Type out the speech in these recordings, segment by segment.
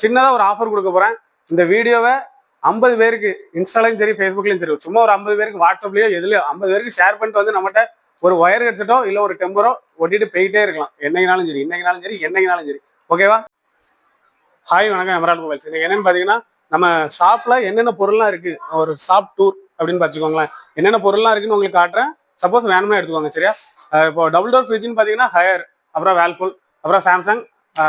சின்னதாக ஒரு ஆஃபர் கொடுக்க போகிறேன் இந்த வீடியோவை ஐம்பது பேருக்கு இன்ஸ்டாலையும் சரி ஃபேஸ்புக்லையும் தெரியும் சும்மா ஒரு ஐம்பது பேருக்கு வாட்ஸ்அப்லையோ எதுலையோ ஐம்பது பேருக்கு ஷேர் பண்ணிட்டு வந்து நம்மகிட்ட ஒரு ஒயர் ஹெட்செட்டோ இல்லை ஒரு டெம்பரோ ஒட்டிட்டு போயிட்டே இருக்கலாம். என்னைக்குனாலும் சரி இன்னைக்குனாலும் சரி என்னைக்குனாலும் சரி. ஓகேவா ஹாய் வணக்கம். எமரால் மொபைல்ஸ் இன்னைக்கு என்னன்னு பார்த்தீங்கன்னா நம்ம ஷாப்ல என்னென்ன பொருள்லாம் இருக்கு? ஒரு ஷாப் டூர் அப்படின்னு பார்த்துக்கோங்களேன் என்னென்ன பொருள்லாம் இருக்குன்னு உங்களுக்கு காட்டுறேன். சப்போஸ் வேணும்னா எடுத்துக்கோங்க சரியா? இப்போ டபுள் டோர் ஃப்ரிட்ஜ்னு பார்த்தீங்கன்னா ஹயர் அப்புறம் வேல்ஃபுல் அப்புறம் சாம்சங்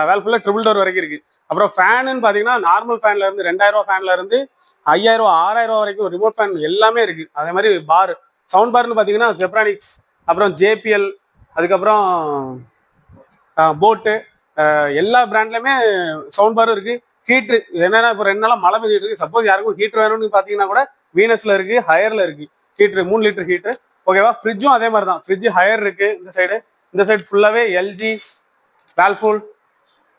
வேல்ஃபுல்ல ட்ரிபிள் டோர் வரைக்கும் இருக்கு. அப்புறம் ஃபேனுன்னு பார்த்தீங்கன்னா நார்மல் ஃபேன்ல இருந்து ரெண்டாயிரம் ரூபா ஃபேன்ல இருந்து ஐயாயிரம் ரூபா ஆறாயிரம் ரூபா வரைக்கும் ரிமோட் ஃபேன் எல்லாமே இருக்கு. அதே மாதிரி பார் சவுண்ட் பார்னு பார்த்தீங்கன்னா ஜெப்ரானிக்ஸ் அப்புறம் ஜேபிஎல் அதுக்கப்புறம் போட்டு எல்லா பிராண்ட்லயுமே சவுண்ட் பாரும் இருக்கு. ஹீட்ரு என்னன்னா இப்போ ரெண்டு நாளாக மழை பெஞ்சிட்டு இருக்கு. சப்போஸ் யாருக்கும் ஹீட்ரு வேணும்னு பார்த்தீங்கன்னா கூட வீனஸ்ல இருக்கு ஹையர்ல இருக்கு. ஹீட்ரு மூணு லிட்டர் ஹீட்ரு ஓகேவா ஃப்ரிட்ஜும் அதே மாதிரி தான் ஃப்ரிட்ஜ் ஹையர் இருக்கு இந்த சைடு இந்த சைடு ஃபுல்லாகவே எல்ஜி வேல்ஃபுல்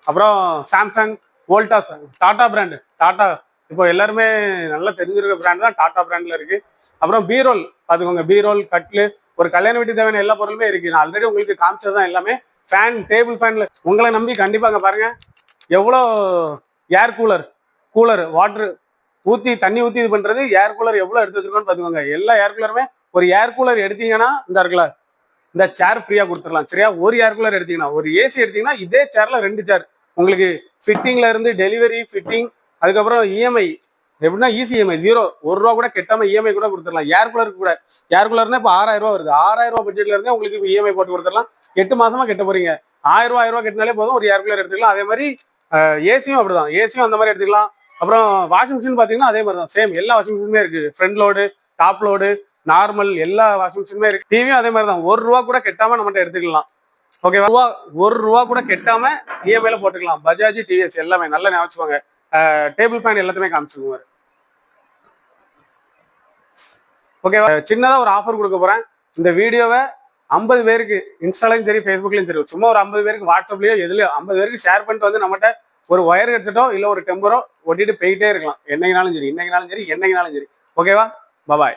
அப்புறம் சாம்சங் வோல்டாஸ் டாடா பிராண்டு டாடா இப்போ எல்லாருமே நல்லா தெரிஞ்சிருக்க பிராண்ட் தான் டாடா பிராண்டில் இருக்கு. அப்புறம் பீரோல் பார்த்துக்கோங்க பீரோல் கட்லு ஒரு கல்யாண வீட்டு தேவையான எல்லா பொருளுமே இருக்கு. நான் ஆல்ரெடி உங்களுக்கு காமிச்சது தான் எல்லாமே. ஃபேன் டேபிள் ஃபேன்ல உங்களை நம்பி கண்டிப்பாக பாருங்க. எவ்வளோ ஏர் கூலர் கூலர் வாட்ரு ஊற்றி தண்ணி ஊற்றி இது பண்ணுறது ஏர் கூலர் எவ்வளோ எடுத்து வச்சிருக்கோன்னு பார்த்துக்கோங்க. எல்லா ஏர் கூலருமே ஒரு ஏர் கூலர் எடுத்தீங்கன்னா இந்த இருக்குல்ல இந்த சேர் ஃப்ரீயா கொடுத்துடலாம். சரியா? ஒரு ஏர் கூலர் எடுத்தீங்கன்னா ஒரு ஏசி எடுத்தீங்கன்னா இதே சேர்ல ரெண்டு சேர் உங்களுக்கு ஃபிட்டிங்ல இருந்து டெலிவரி ஃபிட்டிங் அதுக்கப்புறம் இஎம்ஐ எப்படின்னா ஈஸி இஎம்ஐ ஜீரோ ஒரு ரூபா கூட கெட்டாம இஎம்ஐ கூட கொடுத்துடலாம். ஏர் கூலருக்கு கூட. ஏர் கூலர்னா இப்போ ஆறாயிரம் ரூபா வருது. ஆறாயிரம் ரூபா பட்ஜெட்ல இருந்தே உங்களுக்கு இப்போ இஎம்ஐ போட்டு கொடுத்துடலாம். எட்டு மாசமா கெட்ட போறீங்க. ஆயிரம் ரூபா ஆயிரம் ரூபா கட்டினாலே போதும். ஒரு ஏர் கூலர் எடுத்துக்கலாம். அதே மாதிரி ஏசியும் அப்படிதான். ஏசியும் அந்த மாதிரி எடுத்துக்கலாம். அப்புறம் வாஷிங் மிஷின் பாத்தீங்கன்னா அதே மாதிரி தான் சேம் எல்லா வாஷிங் மிஷினுமே இருக்கு. Front load top load normal எல்லா வாஷிங் மிஷினுமே இருக்கு. டிவியும் அதே மாதிரி தான் ஒரு ரூபா கூட கெட்டாம நம்மகிட்ட எடுத்துக்கலாம். ஓகேவா ரூபா ஒரு ரூபா கூட கெட்டாம இஎம்ஐல போட்டுக்கலாம். பஜாஜ் டிவிஎஸ் எல்லாமே நல்லா ஞாபகம் டேபிள் ஃபேன் எல்லாத்தையுமே காமிச்சுக்குவாரு ஓகேவா சின்னதாக ஒரு ஆஃபர் கொடுக்க போறேன். இந்த வீடியோவை ஐம்பது பேருக்கு இன்ஸ்டாலையும் சரி ஃபேஸ்புக்லையும் சரி சும்மா ஒரு ஐம்பது பேருக்கு வாட்ஸ்அப்லயோ எதுலயோ ஐம்பது பேருக்கு ஷேர் பண்ணிட்டு வந்து நம்மகிட்ட ஒரு ஒயர் ஹெட்செட்டோ இல்லை ஒரு டெம்பரோ ஒட்டிட்டு போயிட்டே இருக்கலாம். என்னைக்குனாலும் சரி இன்னைக்குனாலும் சரி என்னைக்குனாலும் சரி. ஓகேவா பபாய்